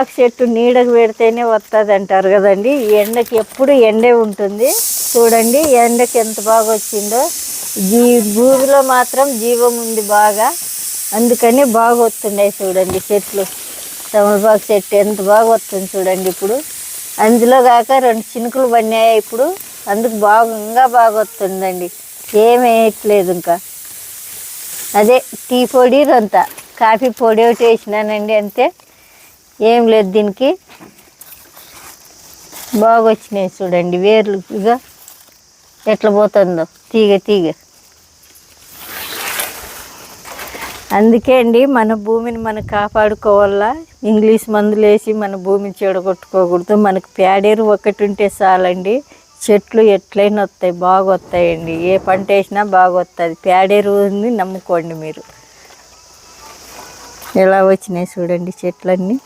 తమలపాకు చెట్టు నీడకు పెడితేనే వస్తుంది అంటారు కదండి. ఈ ఎండకి ఎప్పుడు ఎండే ఉంటుంది. చూడండి ఎండకి ఎంత బాగా వచ్చిందో. ఈ భూమిలో మాత్రం జీవం ఉంది బాగా. అందుకని బాగా వస్తున్నాయి చూడండి చెట్లు. తమలపాకు చెట్టు ఎంత బాగా వస్తుంది చూడండి ఇప్పుడు. అందులో కాక రెండు చినుకులు పడినాయి ఇప్పుడు. అందుకు బాగా ఇంకా బాగా వస్తుందండి. ఏమేయట్లేదు ఇంకా. అదే టీ పొడి రొంత కాఫీ పొడి ఒకటి వేసినానండి అంతే. ఏం లేదు దీనికి. బాగా వచ్చినాయి చూడండి వేర్లు ఇక ఎట్లా పోతుందో. తీగ తీగ. అందుకే అండి మన భూమిని మనం కాపాడుకోవాలా. ఇంగ్లీష్ మందులు వేసి మన భూమిని చెడగొట్టుకోకూడదు. మనకు ప్యాడేరు ఒకటి ఉంటే చాలండి. చెట్లు ఎట్లయినా వస్తాయి బాగా వస్తాయండి ఏ పంట వేసినా బాగా వస్తుంది ప్యాడేరుని నమ్ముకోండి మీరు. ఎలా వచ్చినాయి చూడండి చెట్లన్నీ.